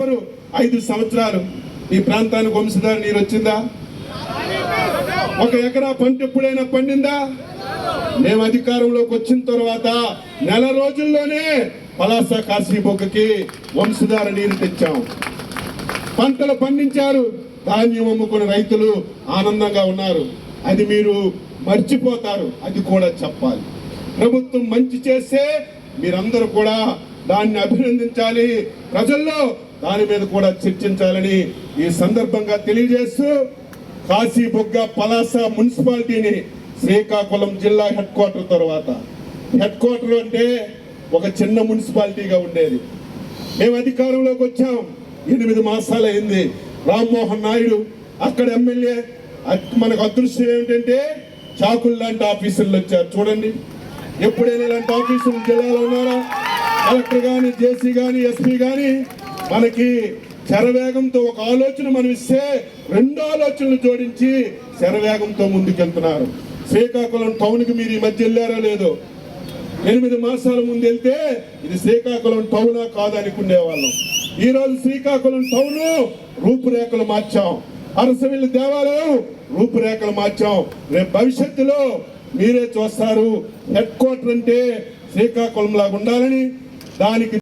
ఒక్కరు ఐదు సంవత్సరాలు. ఈ ప్రాంతానికి వంశధార నీరు వచ్చిందా? ఒక ఎకరా పంట ఎప్పుడైనా పండిందా? మేము అధికారంలోకి వచ్చిన తర్వాత నెల రోజుల్లోనే పలాస కాశీబొగ్గకి వంశధార నీరు తెచ్చాము పంటలు పండించారు. ధాన్యం అమ్ముకున్న రైతులు ఆనందంగా ఉన్నారు. అది మీరు మర్చిపోతారు. అది కూడా చెప్పాలి. ప్రభుత్వం మంచి చేస్తే మీరందరూ కూడా దాన్ని అభినందించాలి. ప్రజల్లో దాని మీద కూడా చర్చించాలని ఈ సందర్భంగా తెలియజేస్తూ కాశీబుగ్గ పలాస మున్సిపాలిటీని శ్రీకాకుళం జిల్లా హెడ్ క్వార్టర్ తర్వాత. హెడ్ క్వార్టర్ అంటే ఒక చిన్న మున్సిపాలిటీగా ఉండేది. మేము అధికారంలోకి వచ్చాం. ఎనిమిది మాసాలు అయింది రామ్మోహన్ నాయుడు అక్కడ ఎమ్మెల్యే. మనకు అదృష్టం ఏమిటంటే చాకులు లాంటి ఆఫీసులు వచ్చారు. చూడండి. ఎప్పుడైనా ఇలాంటి ఆఫీసులు జిల్లాలో ఉన్నారా? కలెక్టర్ కానీ జేసీ కానీ ఎస్పీ కానీ మనకి శరవేగంతో ఒక ఆలోచన మనం ఇస్తే రెండు ఆలోచనలు జోడించి శరవేగంతో ముందుకెళ్తున్నారు. శ్రీకాకుళం టౌన్కి మీరు ఈ మధ్య వెళ్ళారో లేదో? ఎనిమిది మాసాల ముందు వెళ్తే ఇది శ్రీకాకుళం టౌనా కాదనుకునే వాళ్ళం ఈ రోజు శ్రీకాకుళం టౌన్ రూపురేఖలు మార్చాం. అరసవిల్లి దేవాలయం రూపురేఖలు మార్చాం. రేపు భవిష్యత్తులో మీరే చూస్తారు. హెడ్ క్వార్టర్ అంటే శ్రీకాకుళం లాగా ఉండాలని దానికి